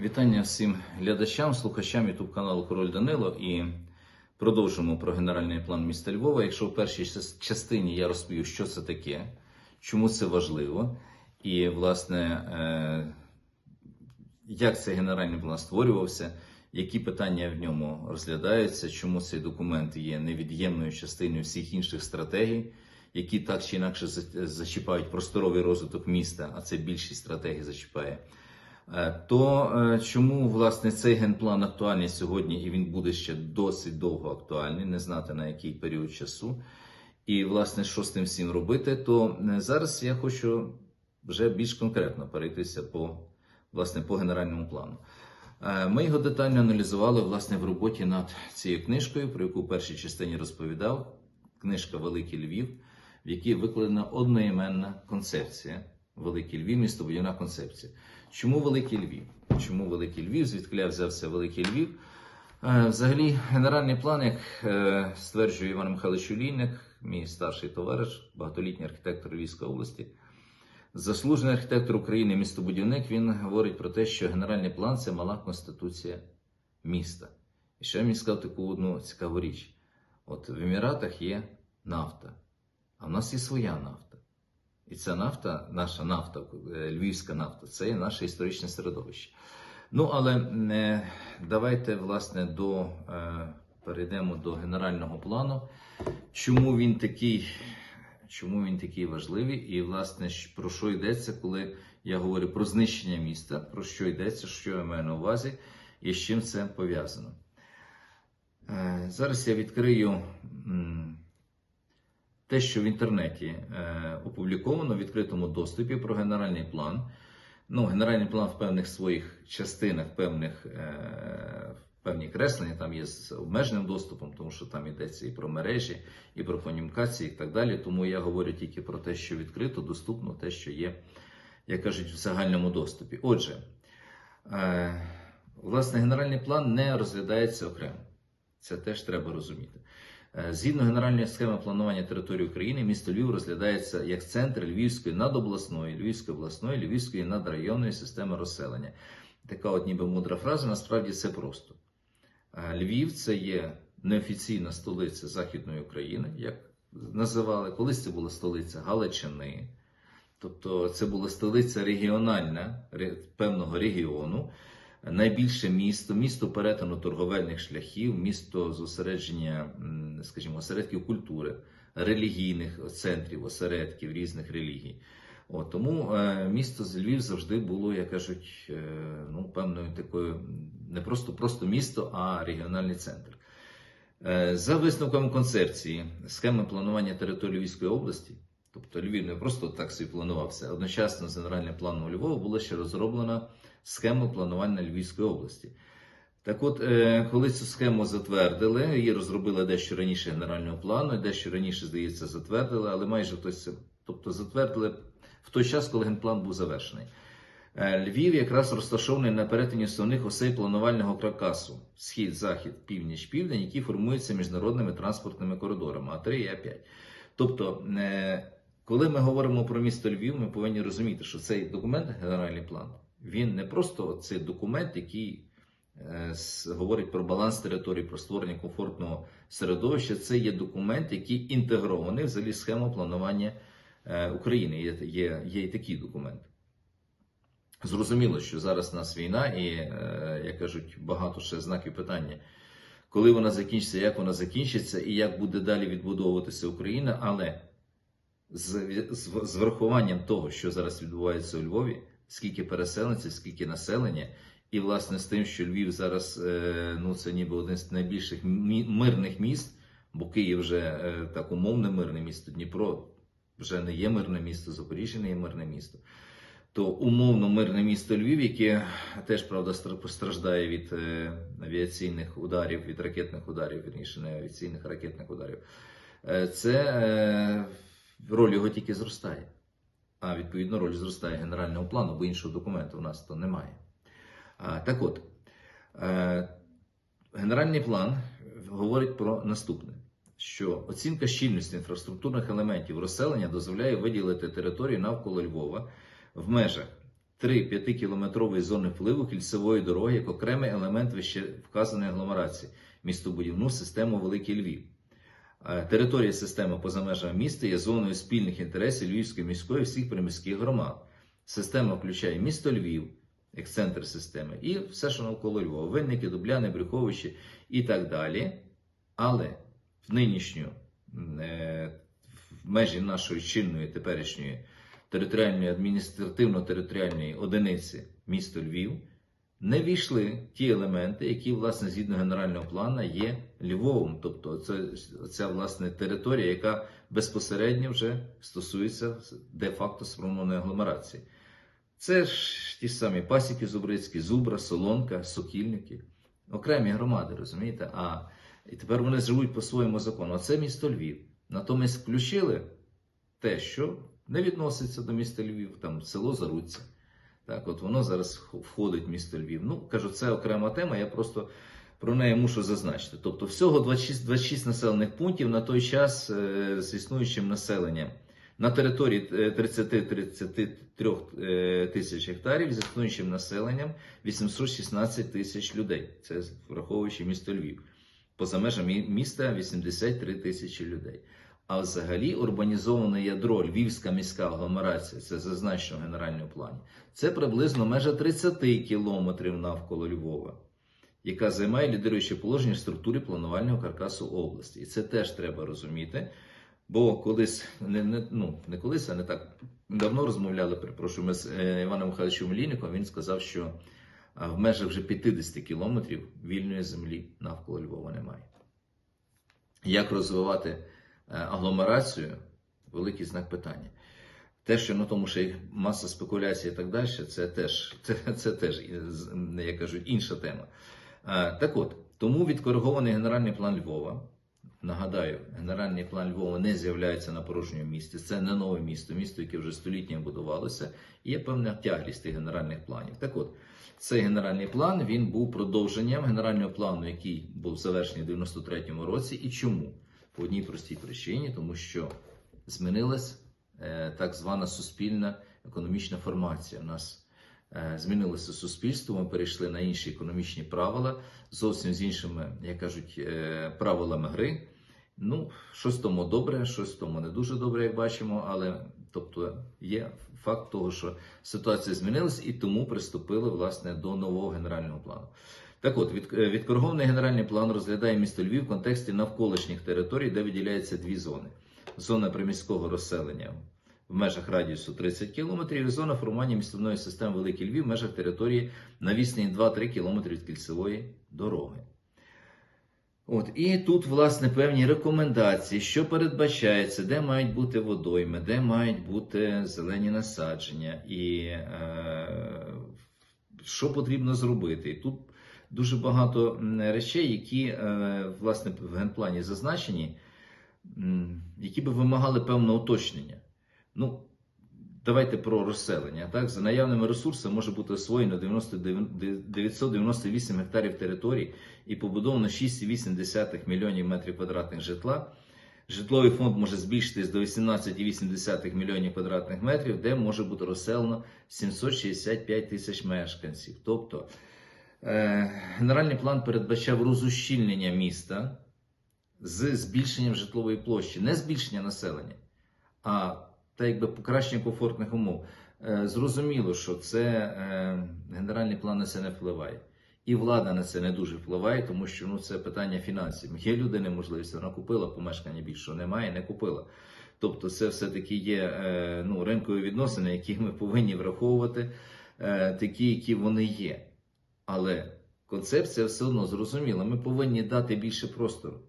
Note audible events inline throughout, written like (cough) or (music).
Вітання всім глядачам, слухачам YouTube каналу Король Данило і продовжимо про генеральний план міста Львова. Якщо в першій частині я розповів, що це таке, чому це важливо, і власне е, як цей генеральний план створювався, які питання в ньому розглядаються, чому цей документ є невід'ємною частиною всіх інших стратегій, які так чи інакше зачіпають просторовий розвиток міста, а це більшість стратегій зачіпає. Е, То е, чому власне цей генплан актуальний сьогодні, і він буде ще досить довго актуальний, не знати на який період часу, і власне що з тим всім робити, то е, зараз я хочу вже більш конкретно перейтися по власне по генеральному плану. Ми його детально аналізували власне в роботі над цією книжкою, про яку в першій частині розповідав. Книжка Великий Львів, в якій викладена одноіменна концепція. Великий Львів, містобудівна концепція. Чому Великий Львів? Чому Великий Львів? Звідки взявся Великий Львів? Е, Взагалі, генеральний план, як е, стверджує Іван Михайлович Олійник, мій старший товариш, багатолітній архітектор Львівської області, заслужений архітектор України, містобудівник, він говорить про те, що генеральний план це мала конституція міста. І ще він сказав таку одну цікаву річ: от в Еміратах є нафта, а в нас є своя нафта. І ця нафта, наша нафта, е, львівська нафта, це є наше історичне середовище. Ну, але е, давайте, власне, до, е, перейдемо до генерального плану. Чому він такий, чому він такий важливий? І, власне, про що йдеться, коли я говорю про знищення міста, про що йдеться, що я маю на увазі, і з чим це пов'язано. Зараз я відкрию. Те, що в інтернеті е, опубліковано в відкритому доступі про генеральний план. Ну, генеральний план в певних своїх частинах, певних, е, певні креслення там є з обмеженим доступом, тому що там йдеться і про мережі, і про комунікації, і так далі. Тому я говорю тільки про те, що відкрито, доступно, те, що є, як кажуть, в загальному доступі. Отже, е, власне, генеральний план не розглядається окремо. Це теж треба розуміти. Е, Згідно генеральної схеми планування території України, місто Львів розглядається як центр Львівської надобласної, Львівської обласної, Львівської надрайонної системи розселення. Така от ніби мудра фраза, насправді це просто. Е, Львів це є неофіційна столиця Західної України, як називали. Колись це була столиця Галичини. Тобто це була столиця регіональна певного регіону, найбільше місто, місто перетину торговельних шляхів, місто зосередження, скажімо, осередків культури, релігійних центрів, осередків різних релігій. От, тому е, місто Львів завжди було, як кажуть, е, ну, певною такою не просто просто місто, а регіональний центр. Е, За висновками концепції схеми планування території Львівської області, тобто Львів не просто так собі планувався, одночасно з генеральним планом Львова була ще розроблена схема планування Львівської області. Так от, е, коли цю схему затвердили, її розробили дещо раніше генерального плану, дещо раніше, здається, затвердили, але майже хтось, тобто затвердили в той час, коли генплан був завершений. Е, Львів якраз розташований на перетині основних осей планувального каркасу схід, захід, північ, південь, які формуються міжнародними транспортними коридорами А3 і А5. Тобто, е, коли ми говоримо про місто Львів, ми повинні розуміти, що цей документ, генеральний план, він не просто цей документ, який е, говорить про баланс території, про створення комфортного середовища. Це є документ, який інтегрований взагалі в планування е, України. Є, є, є і такий документ. Зрозуміло, що зараз у нас війна, і, е, як кажуть, багато ще знаків питання, коли вона закінчиться, як вона закінчиться, і як буде далі відбудовуватися Україна, але з, з, з врахуванням того, що зараз відбувається у Львові, скільки переселенців, скільки населення, і власне з тим, що Львів зараз е, ну, це ніби один з найбільших мирних міст, бо Київ вже е, так умовне мирне місто, Дніпро вже не є мирне місто, Запоріжжя не є мирне місто. То умовно мирне місто Львів, яке теж правда постраждає від е, авіаційних ударів, від ракетних ударів, вірніше, не авіаційних ракетних ударів. Це роль його тільки зростає. А відповідно роль зростає генерального плану, бо іншого документу у нас то немає. Так от, е, генеральний план говорить про наступне: що оцінка щільності інфраструктурних елементів розселення дозволяє виділити територію навколо Львова в межах три 5-кілометрові зони впливу кільцевої дороги як окремий елемент вище вказаної агломерації містобудівну систему Великий Львів. Е, Територія системи поза межами міста є зоною спільних інтересів Львівської міської всіх приміських громад. Система включає місто Львів, як центр системи, і все, що навколо Львова, винники, Дубляни, Брюховичі і так далі. Але в нинішню е, в межі нашої чинної теперішньої територіальної адміністративно-територіальної одиниці місто Львів не війшли ті елементи, які, власне, згідно генерального плану, є Львовом. Тобто, це ця власне територія, яка безпосередньо вже стосується де-факто сформованої агломерації. Це ж ті ж самі пасіки Зубрицькі, Зубра, Солонка, Сокільники, окремі громади, розумієте? А і тепер вони живуть по своєму закону. А це місто Львів. Натомість включили те, що не відноситься до міста Львів, там село Заруця. Так, от воно зараз входить в місто Львів. Ну, кажу, це окрема тема, я просто про неї мушу зазначити. Тобто, всього 26, 26 населених пунктів на той час е, з існуючим населенням. На території е, 30-33 е, тисяч гектарів з існуючим населенням 816 тисяч людей. Це враховуючи місто Львів. Поза межами міста 83 тисячі людей. А взагалі урбанізоване ядро Львівська міська агломерація, це зазначено в генеральному плані, це приблизно межа 30 кілометрів навколо Львова, яка займає лідируюче положення в структурі планувального каркасу області. І це теж треба розуміти. Бо колись, не, не, ну, не колись, а не так давно розмовляли, перепрошую, ми з е, Іваном Михайловичем Лініком, він сказав, що в межах вже 50 кілометрів вільної землі навколо Львова немає. Як розвивати е, агломерацію великий знак питання. Те, що на тому, що їх маса спекуляцій і так далі, це теж, (laughs) це, це теж як кажуть, інша тема. Е, Так от, тому відкоригований генеральний план Львова. Нагадаю, генеральний план Львова не з'являється на порожньому місці. Це не нове місто, місто, яке вже століття будувалося. І є певна тяглість тих генеральних планів. Так от, цей генеральний план він був продовженням генерального плану, який був завершений у 93-му році. І чому? По одній простій причині, тому що змінилась е, так звана суспільна економічна формація. У нас змінилося суспільство, ми перейшли на інші економічні правила, зовсім з іншими, як кажуть, е, правилами гри. Ну, щось тому добре, щось тому не дуже добре, як бачимо, але тобто є факт того, що ситуація змінилась і тому приступили власне до нового генерального плану. Так от, від, е, генеральний план розглядає місто Львів в контексті навколишніх територій, де виділяються дві зони: зона приміського розселення в межах радіусу 30 км і зона формування містовної системи Великий Львів в межах території на відстані 2-3 км від кільцевої дороги. От, і тут, власне, певні рекомендації, що передбачається, де мають бути водойми, де мають бути зелені насадження, і е, що потрібно зробити. І тут дуже багато речей, які е, власне в генплані зазначені, які би вимагали певного уточнення. Ну, давайте про розселення. Так, за наявними ресурсами може бути освоєно 90 998 гектарів територій і побудовано 6,8 мільйонів метрів квадратних житла. Житловий фонд може збільшитись до 18,8 мільйонів квадратних метрів, де може бути розселено 765 тисяч мешканців. Тобто е, генеральний план передбачав розущільнення міста з збільшенням житлової площі, не збільшення населення, а та якби покращення комфортних умов. Е, Зрозуміло, що це е, генеральний план на це не впливає. І влада на це не дуже впливає, тому що ну, це питання фінансів. Є людини можливість, вона купила помешкання більше, немає, не купила. Тобто, це все-таки є е, ну, ринкові відносини, які ми повинні враховувати, такі, які вони є. Але концепція все одно зрозуміла. Ми повинні дати більше простору.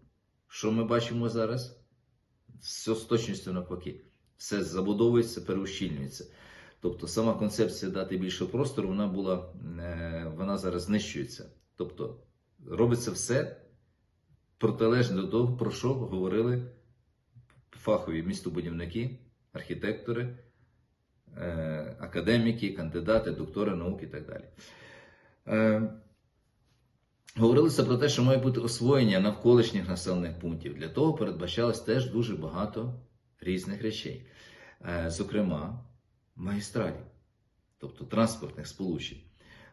Що ми бачимо зараз? Все з точністю навпаки. Все забудовується, переущільнюється. Тобто сама концепція дати більше простору, вона була, е, вона зараз знищується. Тобто робиться все протилежне до того, про що говорили фахові містобудівники, архітектори, е, академіки, кандидати, доктори наук і так далі. Е, Говорилося про те, що має бути освоєння навколишніх населених пунктів. Для того передбачалось теж дуже багато різних речей. Е, Зокрема, магістралів. тобто транспортних сполучень.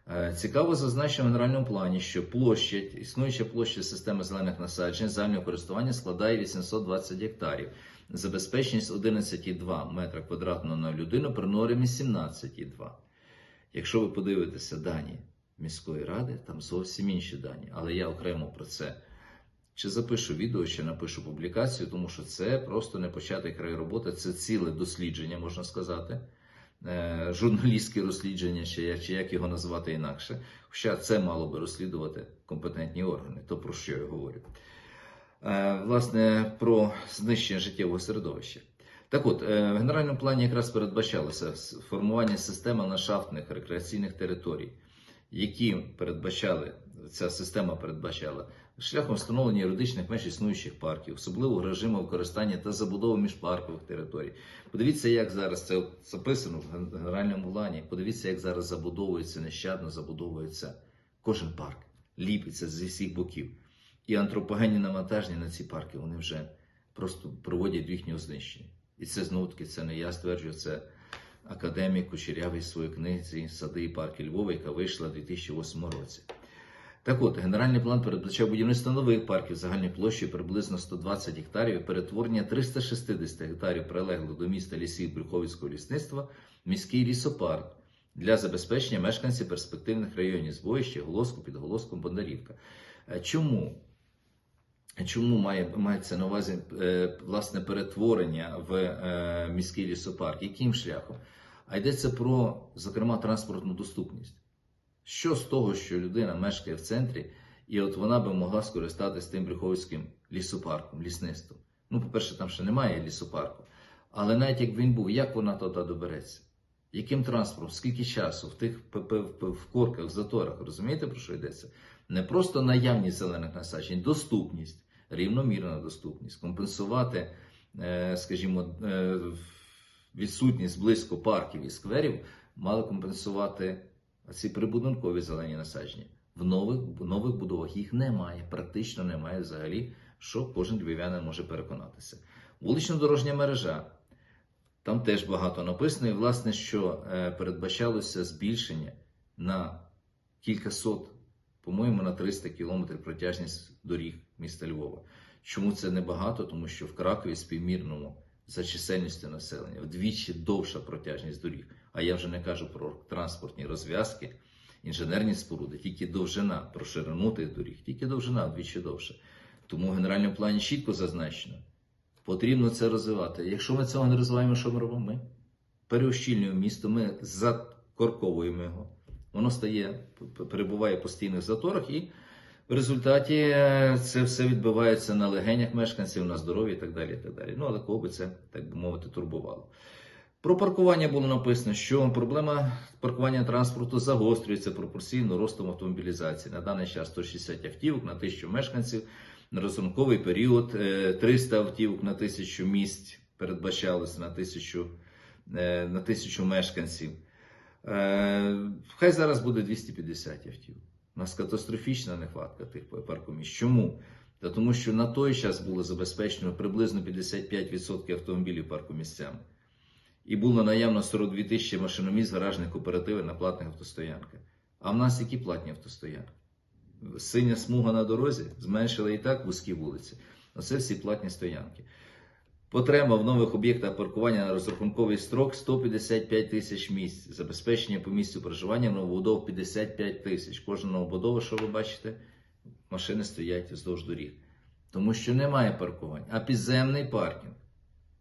Е, Цікаво зазначено в генеральному плані, що площа, існуюча площа системи зелених насаджень загального користування складає 820 гектарів. Забезпеченість 11,2 метра квадратного на людину при нормі 17,2. Якщо ви подивитеся дані міської ради, там зовсім інші дані. Але я окремо про це чи запишу відео, чи напишу публікацію, тому що це просто не початок край роботи, це ціле дослідження, можна сказати. Е, Журналістське розслідження, чи як, чи як його назвати інакше. Хоча це мало би розслідувати компетентні органи, то про що я говорю. Е, Власне, про знищення життєвого середовища. Так от, е, в генеральному плані якраз передбачалося формування системи ландшафтних рекреаційних територій, які передбачали, ця система передбачала шляхом встановлення юридичних меж існуючих парків, особливого режиму використання та забудови міжпаркових територій. Подивіться, як зараз це записано в генеральному плані. Подивіться, як зараз забудовується нещадно, забудовується кожен парк, ліпиться зі всіх боків. І антропогенні навантаження на ці парки вони вже просто проводять їхнього знищення. І це знову таки це не я стверджую, це академік Кучерявий в своїй книзі Сади і парки Львова, яка вийшла у 2008 році. Так от, генеральний план передбачав будівництво нових парків загальною площею приблизно 120 гектарів і перетворення 360 гектарів прилеглих до міста лісів Брюховицького лісництва в міський лісопарк для забезпечення мешканців перспективних районів Збоїще, Голоску, Підголоском, Бондарівка. Е, Чому? Чому має, мається на увазі е, власне перетворення в е, міський лісопарк? Яким шляхом? А йдеться про, зокрема, транспортну доступність. Що з того, що людина мешкає в центрі, і от вона би могла скористатися тим Брюховицьким лісопарком, лісництвом? Ну, по-перше, там ще немає лісопарку. Але навіть як він був, як вона туди добереться? Яким транспортом, скільки часу в тих в корках, в заторах, розумієте, про що йдеться? Не просто наявність зелених насаджень, доступність, рівномірна доступність, компенсувати, е, скажімо, е, відсутність близько парків і скверів, мали компенсувати ці прибудинкові зелені насадження. В нових, в нових будовах їх немає, практично немає взагалі, що кожен львів'янин може переконатися. Вулично-дорожня мережа. Там теж багато написано, і власне, що е, передбачалося збільшення на кількасот, по-моєму, на 300 кілометрів протяжність доріг міста Львова. Чому це небагато? Тому що в Кракові співмірному за чисельністю населення вдвічі довша протяжність доріг. А я вже не кажу про транспортні розв'язки, інженерні споруди, тільки довжина про ширину тих доріг, тільки довжина вдвічі довша. Тому в генеральному плані чітко зазначено. Потрібно це розвивати. Якщо ми цього не розвиваємо, що ми робимо? Ми переощільнюємо місто, ми закорковуємо його. Воно стає, перебуває в постійних заторах, і в результаті е, це все відбивається на легенях мешканців, на здоров'ї і так далі. І так далі. Ну, але кого би це, так би мовити, турбувало. Про паркування було написано, що проблема паркування транспорту загострюється пропорційно ростом автомобілізації. На даний час 160 автівок на тисячу мешканців. На розрахунковий період е, 300 автівок на тисячу місць передбачалося на тисячу, е, на тисячу мешканців. Е, Хай зараз буде 250 автівок. У нас катастрофічна нехватка тих паркомісць. Чому? Та тому що на той час було забезпечено приблизно 55% автомобілів паркомісцями. І було наявно 42 тисячі машиномісць гаражних кооперативів на платних автостоянках. А в нас які платні автостоянки? Синя смуга на дорозі зменшила і так вузькі вулиці. Оце всі платні стоянки. Потреба в нових об'єктах паркування на розрахунковий строк 155 тисяч місць. Забезпечення по місцю проживання новобудов 55 тисяч. Кожна новобудова, що ви бачите, машини стоять вздовж доріг. Тому що немає паркувань. А підземний паркінг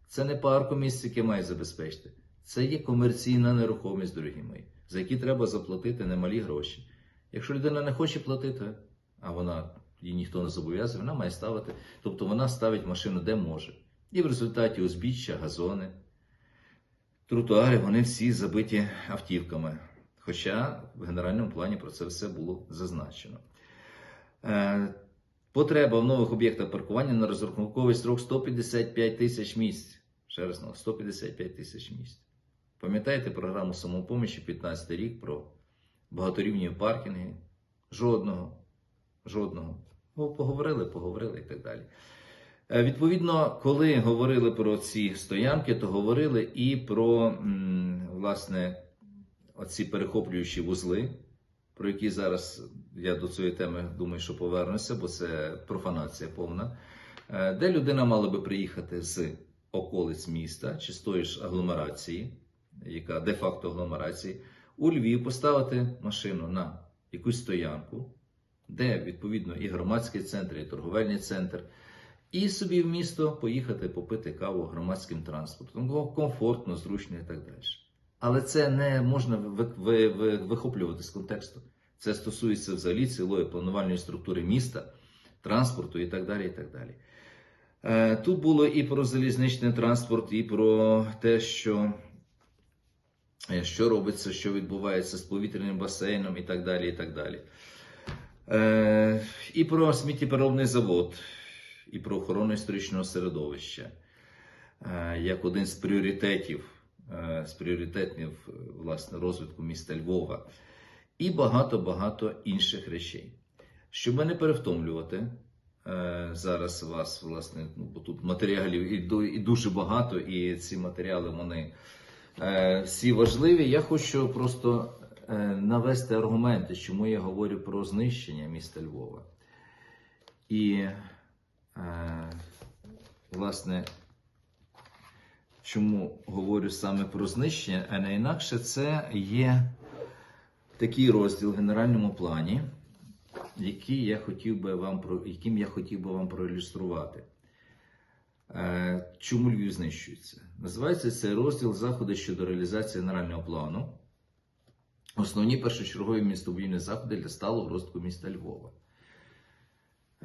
це не паркомісце, яке має забезпечити. Це є комерційна нерухомість, дорогі мої, за які треба заплатити немалі гроші. Якщо людина не хоче платити, а вона її ніхто не зобов'язує, вона має ставити. Тобто вона ставить машину де може. І в результаті узбіччя, газони, тротуари, вони всі забиті автівками. Хоча в генеральному плані про це все було зазначено. Е, Потреба в нових об'єктах паркування на розрахунковий строк 155 тисяч місць. Ще раз знову, 155 тисяч місць. Пам'ятаєте програму самопомощі 15 рік про багаторівні паркінги? Жодного. Жодного. Ну, поговорили, поговорили і так далі. Е, Відповідно, коли говорили про ці стоянки, то говорили і про власне оці перехоплюючі вузли, про які зараз я до цієї теми думаю, що повернуся, бо це профанація повна, е, де людина мала би приїхати з околиць міста чи з тої ж агломерації, яка де-факто агломерації, у Львів поставити машину на якусь стоянку, де відповідно і громадський центр, і торговельний центр, і собі в місто поїхати попити каву громадським транспортом. Бо комфортно, зручно і так далі. Але це не можна ви- ви- ви- вихоплювати з контексту. Це стосується взагалі цілої планувальної структури міста, транспорту і так далі. І так далі. Е, Тут було і про залізничний транспорт, і про те, що, е, що робиться, що відбувається з повітряним басейном і так далі. І так далі. Е, І про сміттєпереробний завод, і про охорону історичного середовища е, як один з пріоритетів, е, з пріоритетів е, власне, розвитку міста Львова, і багато-багато інших речей. Щоб не перевтомлювати зараз вас, власне, ну, бо тут матеріалів і, дуже багато, і ці матеріали вони всі важливі. Я хочу просто навести аргументи, чому я говорю про знищення міста Львова. І, власне, чому говорю саме про знищення, а не інакше, це є такий розділ в генеральному плані, який я хотів би вам яким я хотів би вам проілюструвати. Е, Чому Львів знищується? Називається цей розділ заходи щодо реалізації генерального плану. Основні першочергові містобудівні заходи для сталого розвитку міста Львова.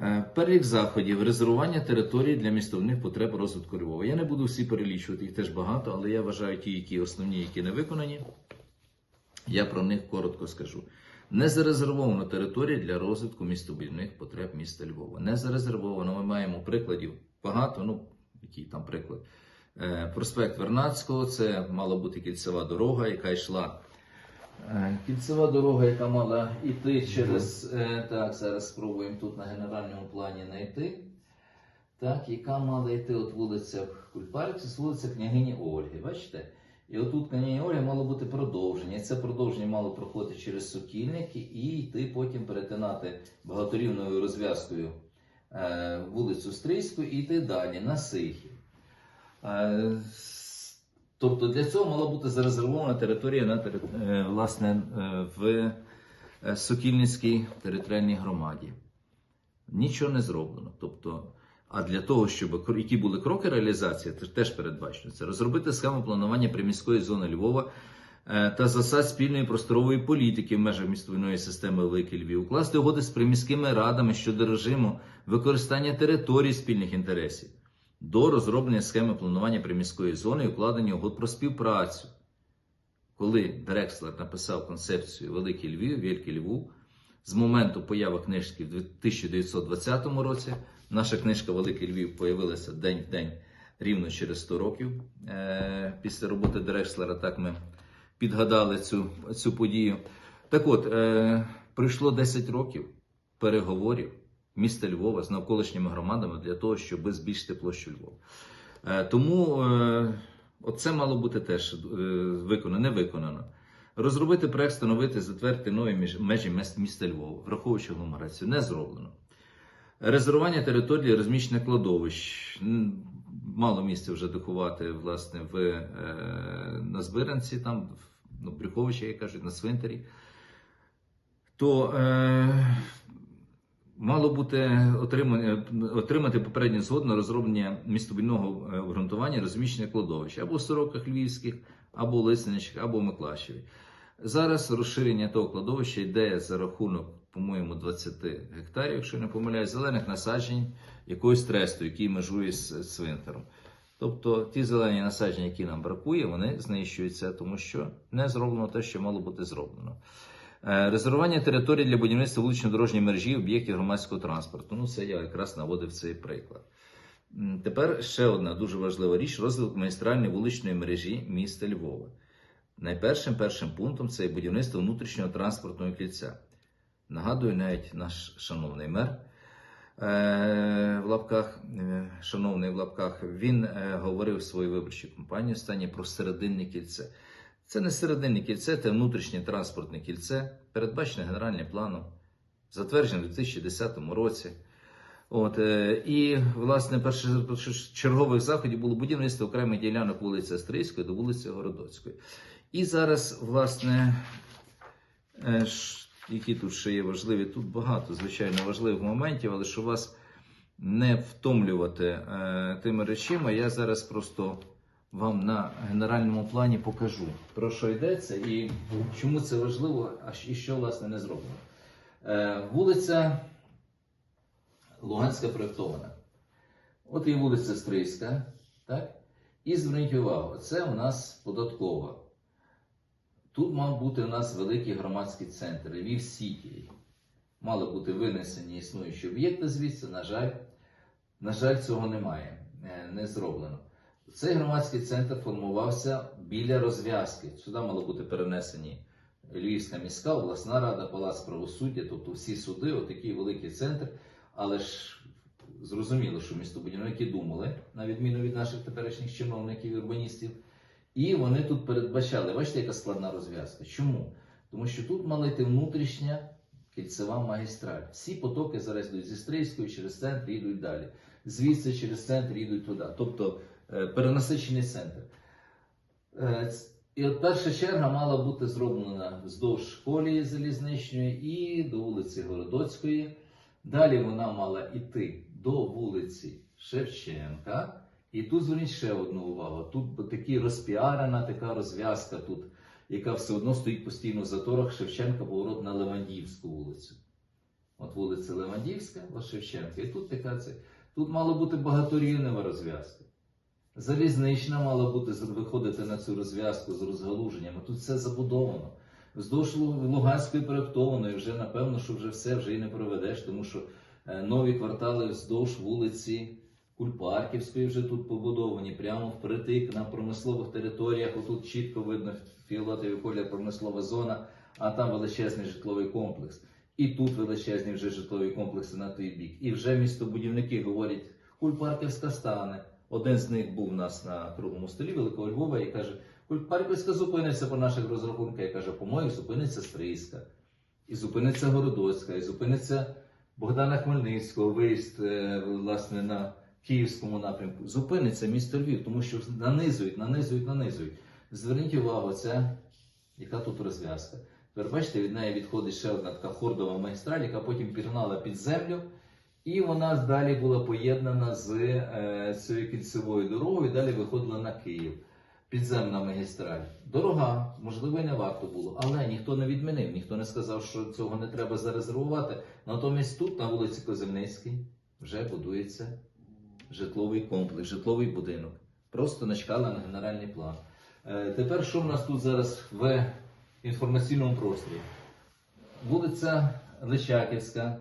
Е, Перелік заходів, резервування території для містовних потреб розвитку Львова. Я не буду всі перелічувати, їх теж багато, але я вважаю ті, які основні, які не виконані. Я про них коротко скажу. Не зарезервовано території для розвитку містобудівних потреб міста Львова. Не зарезервовано. Ми маємо прикладів багато. Ну, який там приклад? Е, Проспект Вернадського, це мала бути кільцева дорога, яка йшла. Е, Кільцева дорога, яка мала йти через. е, Так, зараз спробуємо тут на генеральному плані знайти. Так, яка мала йти от вулиця Кульпарк, це вулиця княгині Ольги. Бачите? І отут княгині Ольги мало бути продовження. І це продовження мало проходити через Сокільники і йти потім перетинати багаторівною розв'язкою е, вулицю Стрийську і йти далі на Сихів. Тобто для цього мала бути зарезервована територія на е, власне, е, в е, Сокільницькій територіальній громаді. Нічого не зроблено. Тобто, а для того, щоб які були кроки реалізації, це теж передбачено. Це розробити схему планування приміської зони Львова та засад спільної просторової політики в межах містової системи Великий Львів, укласти угоди з приміськими радами щодо режиму використання територій спільних інтересів до розроблення схеми планування приміської зони і укладення угод про співпрацю. Коли Дрекслер написав концепцію Великий Львів, Великий Львов, з моменту появи книжки в 1920 році, наша книжка Великий Львів появилася день в день рівно через 100 років е- після роботи Дрекслера. Так ми підгадали цю, цю подію. Так от, е- пройшло 10 років переговорів міста Львова з навколишніми громадами для того, щоб збільшити площу Львова. Е, Тому е, оце мало бути теж е, виконано, не виконано. Розробити проект, встановити, затвердити нові межі міста Львова, враховуючи агломерацію, не зроблено. Резервування території розміщення кладовищ. Мало місця вже доховати власне в, е, на збиранці, там, в ну, Брюховичі, як кажуть, на цвинтарі. То мало бути отримання, отримати попередню згоду на розроблення містобільного е, обґрунтування, розміщення кладовищ або в Сороках Львівських, або в Лисиничах, або в Миклашеві. Зараз розширення того кладовища йде за рахунок, по-моєму, 20 гектарів, якщо не помиляюсь, зелених насаджень якоїсь тресту, який межує з цвинтаром. Тобто ті зелені насадження, які нам бракує, вони знищуються, тому що не зроблено те, що мало бути зроблено. Е, Резервування території для будівництва вулично-дорожньої мережі об'єктів громадського транспорту. Ну, це я якраз наводив цей приклад. Тепер ще одна дуже важлива річ: розвиток магістральної вуличної мережі міста Львова. Найпершим першим пунктом це будівництво внутрішнього транспортного кільця. Нагадую, навіть наш шановний мер е, в лапках, е, шановний в лапках, він говорив в своїй виборчій кампанії останнє про серединне кільце. Це не серединне кільце, це внутрішнє транспортне кільце, передбачене генеральним планом, затверджене у 2010 році. От, е, і, власне, першочергових заходів було будівництво окремих ділянок вулиці Астрийської до вулиці Городоцької. І зараз, власне, е, які тут ще є важливі, тут багато, звичайно, важливих моментів, але щоб вас не втомлювати е, тими речима, я зараз просто вам на генеральному плані покажу, про що йдеться і чому це важливо, а і що, власне, не зроблено. Е, вулиця Луганська проєктована. От є вулиця Стрийська, так? І зверніть увагу, це у нас податкова. Тут мав бути у нас великий громадський центр, Львів Сіті. Мали бути винесені існуючі об'єкти звідси, на жаль, на жаль, цього немає, е, не зроблено. Цей громадський центр формувався біля розв'язки. Сюди мало бути перенесені Львівська міська, обласна рада, палац правосуддя, тобто всі суди, отакий великий центр. Але ж зрозуміло, що містобудівники думали, на відміну від наших теперішніх чиновників і урбаністів, і вони тут передбачали. Бачите, яка складна розв'язка. Чому? Тому що тут мала йти внутрішня кільцева магістраль. Всі потоки зараз йдуть зі Стрийської через центр йдуть далі. Звідси через центр йдуть туди. Тобто перенасичений центр. Е, І от перша черга мала бути зроблена вздовж колії залізничної і до вулиці Городоцької. Далі вона мала йти до вулиці Шевченка. І тут зверніть ще одну увагу. Тут такі розпіарена така розв'язка, тут, яка все одно стоїть постійно в заторах Шевченка, поворот на Левандівську вулицю. От вулиця Левандівська, Шевченка. І тут така це. Тут мала бути багаторівнева розв'язка. Залізнична мала бути виходити на цю розв'язку з розгалуженнями. Тут все забудовано. Вздовж Луганської проєктованої вже напевно, що вже все вже і не проведеш, тому що е, нові квартали вздовж вулиці Кульпарківської вже тут побудовані, прямо впритик на промислових територіях. Отут чітко видно фіолетовий колір промислова зона, а там величезний житловий комплекс. І тут величезні вже житлові комплекси на той бік. І вже містобудівники говорять, Кульпарківська стане. Один з них був у нас на круглому столі Великого Львова і каже: Кульпарківська зупиниться по наших розрахунках. Я кажу, по моїх зупиниться Стрийська, і зупиниться Городоцька, і зупиниться Богдана Хмельницького, виїзд е, власне на Київському напрямку. Зупиниться місто Львів, тому що нанизують, нанизують, нанизують. Зверніть увагу, це яка тут розв'язка. Тепер бачите, від неї відходить ще одна така хордова магістраль, яка потім пірнала під землю. І вона далі була поєднана з е, цією кільцевою дорогою, і далі виходила на Київ. Підземна магістраль. Дорога, можливо, і не варто було, але ніхто не відмінив, ніхто не сказав, що цього не треба зарезервувати. Натомість тут, на вулиці Козельницькій, вже будується житловий комплекс, житловий будинок. Просто начкали на генеральний план. Е, тепер що в нас тут зараз в інформаційному просторі? Вулиця Личаківська,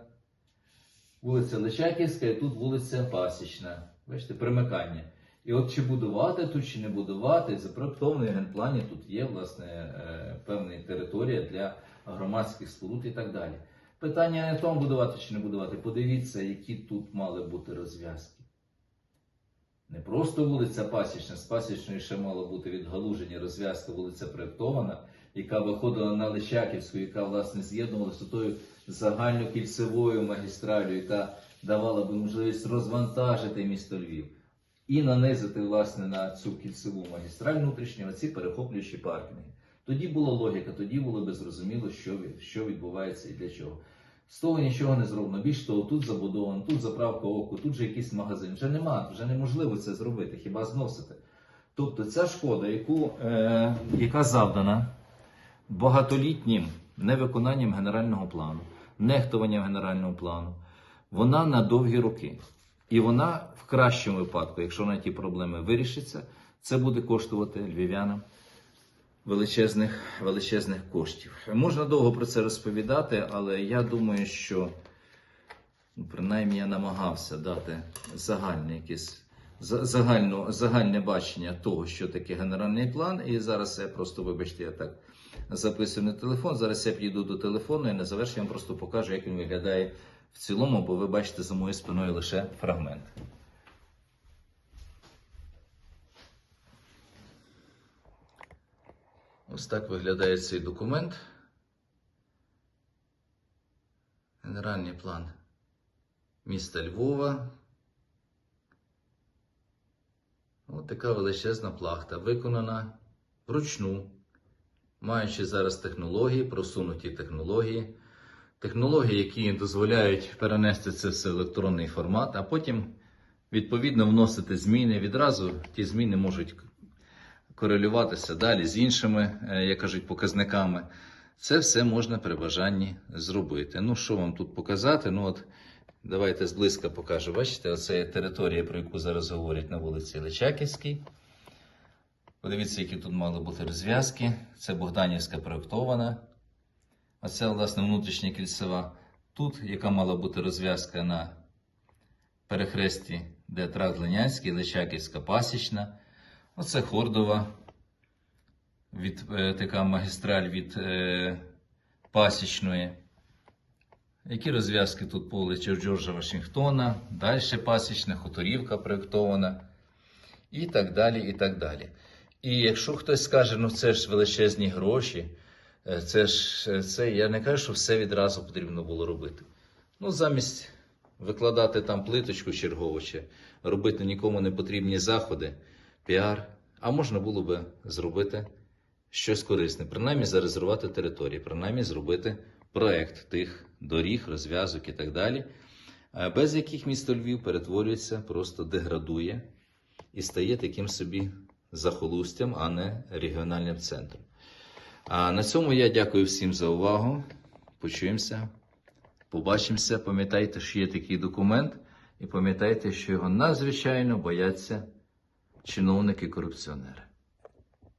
вулиця Личаківська і тут вулиця Пасічна. Бачите, примикання. І от чи будувати тут, чи не будувати, запроектований генплані тут є власне е, певна територія для громадських споруд і так далі. Питання не в тому, будувати чи не будувати. Подивіться, які тут мали бути розв'язки. Не просто вулиця Пасічна, з Пасічної ще мало бути відгалуження розв'язка вулиця Проєктована, яка виходила на Личаківську, яка власне з'єднувалася тою загальнокільцевою магістралю, яка давала би можливість розвантажити місто Львів і нанизити власне на цю кільцеву магістраль внутрішню ці перехоплюючі паркінги. Тоді була логіка, тоді було би зрозуміло, що, що відбувається і для чого. З того нічого не зроблено. Більш того, тут забудовано, тут заправка оку, тут же якийсь магазин. Вже нема, вже неможливо це зробити, хіба зносити. Тобто ця шкода, яку, е, яка завдана багатолітнім невиконанням генерального плану, нехтуванням генерального плану, вона на довгі роки. І вона в кращому випадку, якщо на ті проблеми вирішиться, це буде коштувати львів'янам величезних, величезних коштів. Можна довго про це розповідати, але я думаю, що ну, принаймні я намагався дати загальне якесь загальну, загальне бачення того, що таке генеральний план. І зараз я просто, вибачте, я так записую на телефон. Зараз я підійду до телефону і на завершення вам просто покажу, як він виглядає в цілому, бо ви бачите за моєю спиною лише фрагмент. Ось так виглядає цей документ. Генеральний план міста Львова. Ось така величезна плахта, виконана вручну, маючи зараз технології, просунуті технології, технології, які дозволяють перенести це все в електронний формат, а потім відповідно вносити зміни. Відразу ті зміни можуть корелюватися далі з іншими, е, як кажуть, показниками. Це все можна при бажанні зробити. Ну, що вам тут показати? Ну, от давайте зблизька покажу. Бачите, оце є територія, про яку зараз говорять на вулиці Личаківській. Подивіться, які тут мали бути розв'язки. Це Богданівська проєктована. Оце, власне, внутрішня кільцева. Тут, яка мала бути розв'язка на перехресті, де тракт Ленянський, Личаківська пасічна. Оце Хордова, від, е, така магістраль від е, пасічної. Які розв'язки тут по Джорджа Вашингтона, далі пасічна, хуторівка проєктована, і так далі, і так далі. І якщо хтось скаже, ну це ж величезні гроші, е, це ж е, це, я не кажу, що все відразу потрібно було робити. Ну, замість викладати там плиточку чергову чи робити нікому не потрібні заходи, піар, а можна було би зробити щось корисне, принаймні зарезервувати території, принаймні зробити проект тих доріг, розв'язок і так далі, е, без яких місто Львів перетворюється, просто деградує і стає таким собі захолустям, а не регіональним центром. А на цьому я дякую всім за увагу. Почуємося, побачимося. Пам'ятайте, що є такий документ, і пам'ятайте, що його надзвичайно бояться чиновники-корупціонери.